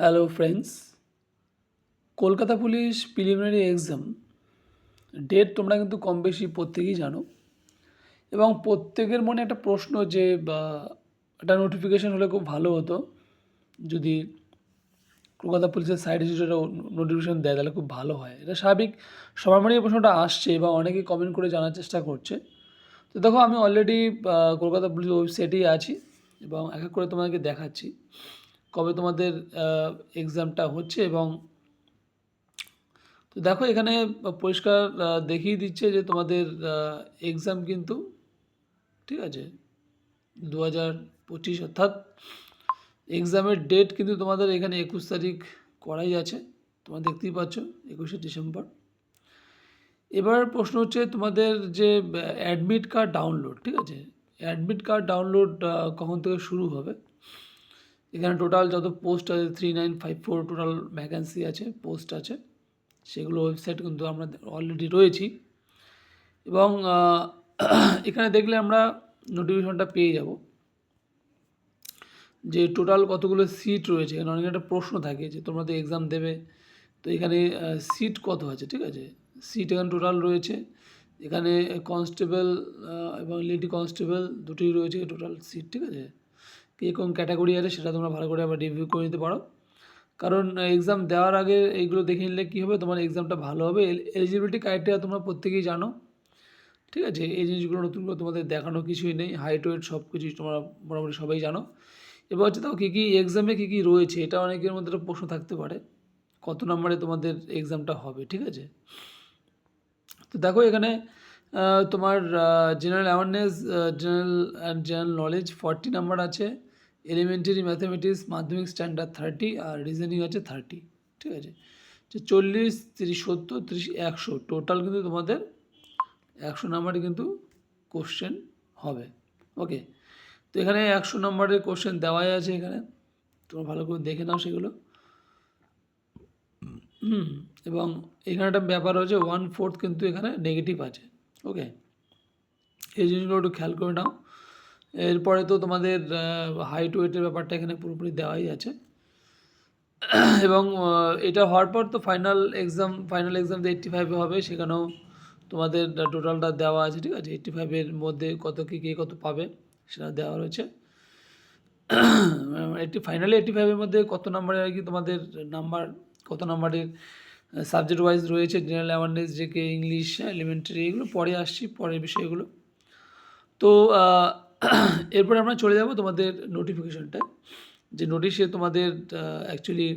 Hello friends Kolkata police preliminary exam date তোমরা কিন্তু কম বেশি প্রত্যেকেই জানো। এবং প্রত্যেকের মনে একটা প্রশ্ন যে, বা একটা নোটিফিকেশান হলে খুব ভালো হতো। যদি কলকাতা পুলিশের সাইড হিসেবে নোটিফিকেশান দেয়, তাহলে খুব ভালো হয়। এটা স্বাভাবিক। সবার মনে প্রশ্নটা আসছে বা অনেকেই কমেন্ট করে জানার চেষ্টা করছে। তো দেখো, আমি অলরেডি কলকাতা পুলিশ ওয়েবসাইটেই আছি এবং এক এক করে তোমাদেরকে দেখাচ্ছি। কবে তোমাদের এক্সামটা হচ্ছে এবং তো দেখো এখানে পরিষ্কার দেখিয়ে দিচ্ছে যে তোমাদের এক্সাম কিন্তু, ঠিক আছে দু হাজার পঁচিশ অর্থাৎ এক্সামের ডেট কিন্তু তোমাদের এখানে একুশ তারিখ করাই আছে, তোমরা দেখতেই পাচ্ছ একুশে ডিসেম্বর। এবার প্রশ্ন হচ্ছে তোমাদের যে অ্যাডমিট কার্ড ডাউনলোড ঠিক আছে অ্যাডমিট কার্ড ডাউনলোড কখন থেকে শুরু হবে? এখানে টোটাল যত পোস্ট আছে three nine five four total vacancy আছে পোস্ট আছে, সেগুলো ওয়েবসাইট কিন্তু আমরা অলরেডি রয়েছি। এবং এখানে দেখলে আমরা নোটিফিকেশনটা পেয়ে যাব। যে টোটাল কতগুলো সিট রয়েছে, এখানে অনেক একটা প্রশ্ন থাকে যে তোমরা তো এক্সাম দেবে, তো এখানে সিট কত আছে, ঠিক আছে? সিট এখানে টোটাল রয়েছে, এখানে কনস্টেবল এবং লেডি কনস্টেবল দুটোই রয়েছে টোটাল সিট ঠিক আছে? কে কোন ক্যাটাগরি আছে সেটা তোমরা ভালো করে আবার রিভিউ করে নিতে পারো। কারণ এক্সাম দেওয়ার আগে এইগুলো দেখে নিলে কী হবে? তোমার এক্সামটা ভালো হবে। এলিজিবিলিটি ক্রাইটেরিয়া তোমরা প্রত্যেকেই জানো। ঠিক আছে? এই জিনিসগুলো নতুন করে তোমাদের দেখানো কিছুই নেই। হাইট ওয়েট সব কিছুই তোমরা মোটামুটি সবাই জানো। এবার হচ্ছে তাও কী কী এক্সামে কী কী রয়েছে? এটা অনেকের মধ্যে একটা প্রশ্ন থাকতে পারে। কত নম্বরে তোমাদের এক্সামটা হবে? ঠিক আছে? তো দেখো এখানে তোমার general awareness general and general knowledge forty number আছে। এলিমেন্টারি ম্যাথামেটিক্স মাধ্যমিক স্ট্যান্ডার্ড থার্টি আর রিজনিং আছে থার্টি ঠিক আছে? যে চল্লিশ, তিরিশ, সত্তর, তিরিশ, একশো টোটাল কিন্তু তোমাদের একশো নাম্বারে কিন্তু কোশ্চেন হবে ওকে তো এখানে একশো নম্বরের কোশ্চেন দেওয়াই আছে এখানে, তোমরা ভালো করে দেখে নাও সেগুলো। হুম, এবং এখানে একটা ব্যাপার হচ্ছে ওয়ান ফোর্থ কিন্তু এখানে নেগেটিভ আছে ওকে এই জিনিসগুলো একটু খেয়াল করে নাও। এরপরে তো তোমাদের হাইট ওয়েটের ব্যাপারটা এখানে পুরোপুরি দেওয়াই আছে। এবং এটা হওয়ার পর তো ফাইনাল এক্সাম ফাইনাল এক্সাম তো এইট্টি ফাইভে হবে, সেখানেও তোমাদের টোটালটা দেওয়া আছে, ঠিক আছে? এইট্টি ফাইভের মধ্যে কত কী, কে কত পাবে, সেটা দেওয়া রয়েছে। এইটটি ফাইনালি এইট্টি ফাইভের মধ্যে কত নাম্বারে আর কি তোমাদের নাম্বার কত নাম্বারের সাবজেক্ট ওয়াইজ রয়েছে general awareness GK English elementary এগুলো পরে আসছি, পরের বিষয়গুলো। তো এরপরে আমরা চলে যাব তোমাদের নোটিফিকেশনটা যে নোটিশে তোমাদের অ্যাকচুয়ালি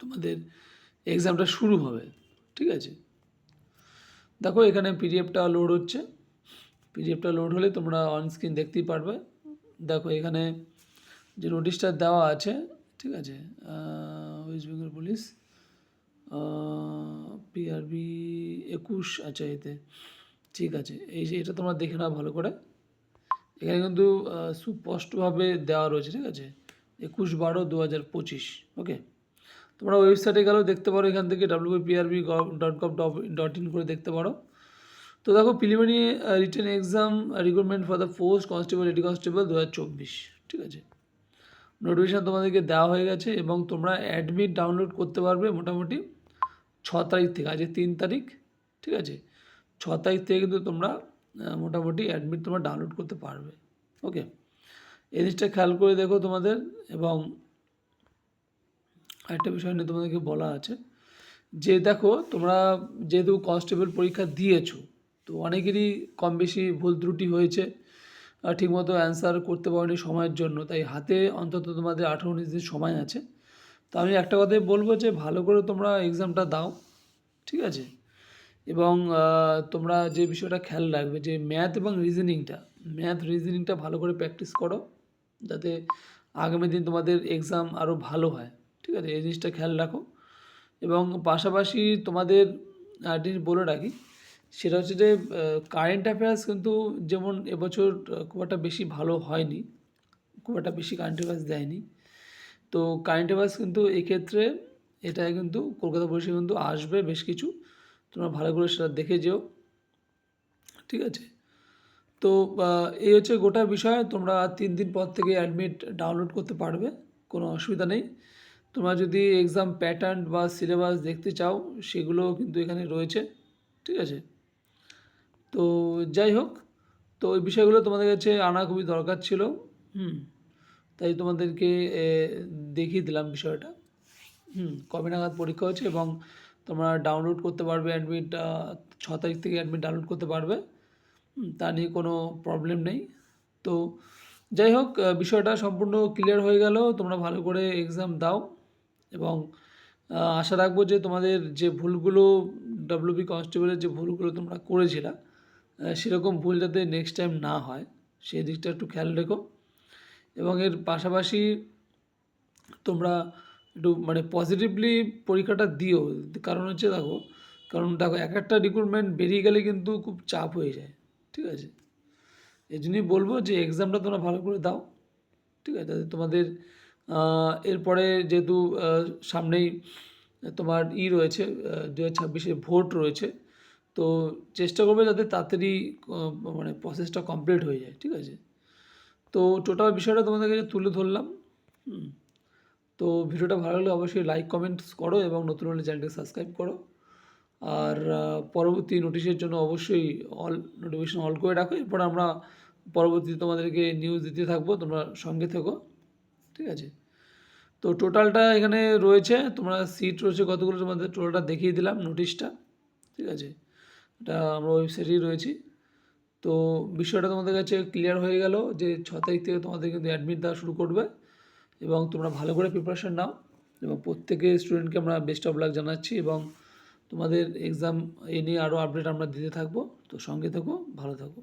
তোমাদের এক্সামটা শুরু হবে, ঠিক আছে? দেখো, এখানে পিডিএফটা লোড হচ্ছে। পিডিএফটা লোড হলে তোমরা অন স্ক্রিন দেখতেই পারবে। দেখো, এখানে যে নোটিশটা দেওয়া আছে, ঠিক আছে ওয়েস্ট বেঙ্গল পুলিশ পিআরবি একুশ আচ্ছা এতে, ঠিক আছে। এই যে, এটা তোমরা দেখে নাও ভালো করে। এখানে কিন্তু সুস্পষ্টভাবে দেওয়া রয়েছে, ঠিক আছে? একুশ বারো দু হাজার পঁচিশ ওকে তোমরা ওয়েবসাইটে গেলেও দেখতে পারো এখান থেকে WPRB dot gov dot in করে দেখতে পারো। তো দেখো preliminary written exam recruitment for the post constable lady constable দু হাজার চব্বিশ, ঠিক আছে? নোটিফিকেশান তোমাদেরকে দেওয়া হয়ে গেছে এবং তোমরা অ্যাডমিট ডাউনলোড করতে পারবে মোটামুটি ছ তারিখ থেকে, আজকে তিন তারিখ, ঠিক আছে? ছ তারিখ থেকে কিন্তু তোমরা মোটামুটি অ্যাডমিট তোমরা ডাউনলোড করতে পারবে। ওকে এই জিনিসটা খেয়াল করে দেখো তোমাদের এবং একটা বিষয় নিয়ে তোমাদেরকে বলা আছে। যে দেখো, তোমরা যেহেতু কনস্টেবল পরীক্ষা দিয়েছ, তো অনেকেরই কম বেশি ভুল ত্রুটি হয়েছে ঠিকমতো অ্যান্সার করতে পারোনি সময়ের জন্য। তাই হাতে অন্তত তোমাদের আঠেরো উনিশ দিন সময় আছে। তো আমি একটা কথাই বলব যে ভালো করে তোমরা এক্সামটা দাও, ঠিক আছে? এবং তোমরা যে বিষয়টা খেয়াল রাখবে যে ম্যাথ এবং রিজনিংটা ম্যাথ রিজনিংটা ভালো করে প্র্যাকটিস করো যাতে আগামী দিন তোমাদের এক্সাম আরও ভালো হয়, ঠিক আছে? এই জিনিসটা খেয়াল রাখো। এবং পাশাপাশি তোমাদের আর বলে রাখি, সেটা হচ্ছে যে কারেন্ট অ্যাফেয়ার্স কিন্তু যেমন এবছর খুব একটা বেশি ভালো হয়নি, খুব একটা বেশি কারেন্ট অ্যাফেয়ার্স দেয়নি। তো কারেন্ট অ্যাফেয়ার্স কিন্তু এক্ষেত্রে এটা কিন্তু কলকাতা পুলিশে কিন্তু আসবে বেশ কিছু। তোমরা ভালো করে সেটা দেখে যেও। ঠিক আছে? তো এই হচ্ছে গোটা বিষয়। তোমরা তিন দিন পর থেকে অ্যাডমিট ডাউনলোড করতে পারবে, কোনো অসুবিধা নেই। তোমরা যদি এক্সাম প্যাটার্ন বা সিলেবাস দেখতে চাও সেগুলো কিন্তু এখানে রয়েছে। ঠিক আছে? তো, যাই হোক, তো ওই বিষয়গুলো তোমাদের কাছে আনা খুবই দরকার ছিল। হুম, তাই তোমাদেরকে দেখিয়ে দিলাম বিষয়টা। হুম, কবে নাগাদ পরীক্ষা হচ্ছে এবং তোমরা ডাউনলোড করতে পারবে অ্যাডমিট ছ তারিখ থেকে অ্যাডমিট ডাউনলোড করতে পারবে। তা নিয়ে কোনো প্রবলেম নেই। তো যাই হোক বিষয়টা সম্পূর্ণ ক্লিয়ার হয়ে গেল। তোমরা ভালো করে এক্সাম দাও এবং আশা রাখব যে তোমাদের যে ভুলগুলো ডাব্লিউবি কনস্টেবলের যে ভুলগুলো তোমরা করেছিলা সেরকম ভুল যাতে নেক্সট টাইম না হয়, সেই দিকটা একটু খেয়াল রেখো। এবং এর পাশাপাশি তোমরা একটু মানে পজিটিভলি পরীক্ষাটা দিও। কারণ হচ্ছে দেখো, কারণ দেখো এক একটা রিক্রুটমেন্ট বেরিয়ে গেলে কিন্তু খুব চাপ হয়ে যায়, ঠিক আছে? এই জন্যই বলব যে এক্সামটা তোমরা ভালো করে দাও, ঠিক আছে? যাতে তোমাদের এরপরে যেহেতু সামনেই তোমার ই রয়েছে দু হাজার ছাব্বিশে ভোট রয়েছে, তো চেষ্টা করবে যাতে তাড়াতাড়ি মানে প্রসেসটা কমপ্লিট হয়ে যায়, ঠিক আছে? তো টোটাল বিষয়টা তোমাদের কাছে তুলে ধরলাম, হুম। তো ভিডিওটা ভালো লাগলে অবশ্যই লাইক কমেন্টস করো এবং নতুন হলে চ্যানেলটি সাবস্ক্রাইব করো। আর পরবর্তী নোটিশের জন্য অবশ্যই অল নোটিফিকেশন অল করে রাখো। এরপর আমরা পরবর্তী তোমাদেরকে নিউজ দিতে থাকব। তোমরা সঙ্গে থেকো। ঠিক আছে? তো টোটালটা এখানে রয়েছে। তোমরা সিট রয়েছে কতগুলো? তোমাদের টোটালটা দেখিয়ে দিলাম নোটিশটা ঠিক আছে? এটা আমরা ওয়েবসাইটেই রয়েছি। তো বিষয়টা তোমাদের কাছে ক্লিয়ার হয়ে গেল যে ছ তারিখ থেকে তোমাদের কিন্তু অ্যাডমিট দেওয়া শুরু করবে। এবং তোমরা ভালো করে প্রিপারেশান নাও এবং প্রত্যেকের স্টুডেন্টকে আমরা বেস্ট অফ লাক জানাচ্ছি এবং তোমাদের এক্সাম এ নিয়ে আরও আপডেট আমরা দিতে থাকব। তো সঙ্গে থেকো, ভালো থাকো।